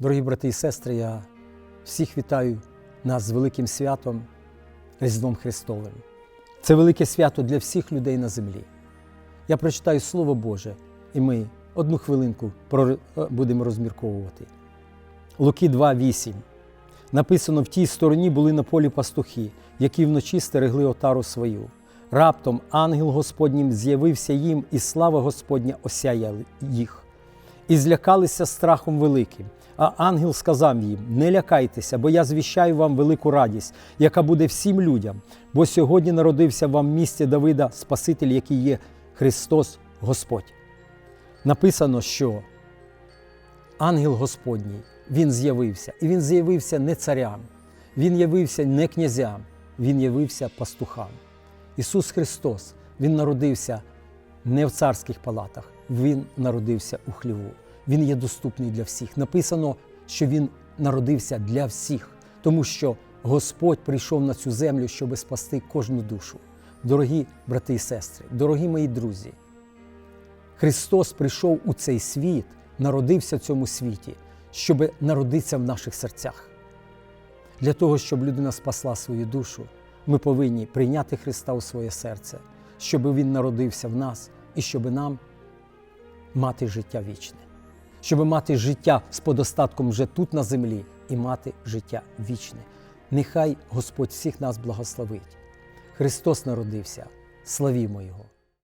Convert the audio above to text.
Дорогі брати і сестри, я всіх вітаю нас з великим святом Різдвом Христовим. Це велике свято для всіх людей на землі. Я прочитаю Слово Боже, і ми одну хвилинку про- будемо розмірковувати. Луки 2,8. Написано: в тій стороні були на полі пастухи, які вночі стерегли отару свою. Раптом ангел Господнім з'явився їм, і слава Господня осяяла їх. І злякалися страхом великим. А ангел сказав їм: Не лякайтеся, бо я звіщаю вам велику радість, яка буде всім людям. Бо сьогодні народився вам в місті Давида Спаситель, який є Христос Господь. Написано, що ангел Господній він з'явився, і він з'явився не царям, він явився не князям, він явився пастухам. Ісус Христос, Він народився не в царських палатах, Він народився у хліву. Він є доступний для всіх. Написано, що Він народився для всіх, тому що Господь прийшов на цю землю, щоб спасти кожну душу. Дорогі брати і сестри, дорогі мої друзі, Христос прийшов у цей світ, народився в цьому світі, щоб народитися в наших серцях. Для того, щоб людина спасла свою душу, ми повинні прийняти Христа у своє серце, щоб Він народився в нас і щоб нам мати життя вічне, щоб мати життя з подостатком вже тут на землі і мати життя вічне. Нехай Господь всіх нас благословить. Христос народився, славімо Його!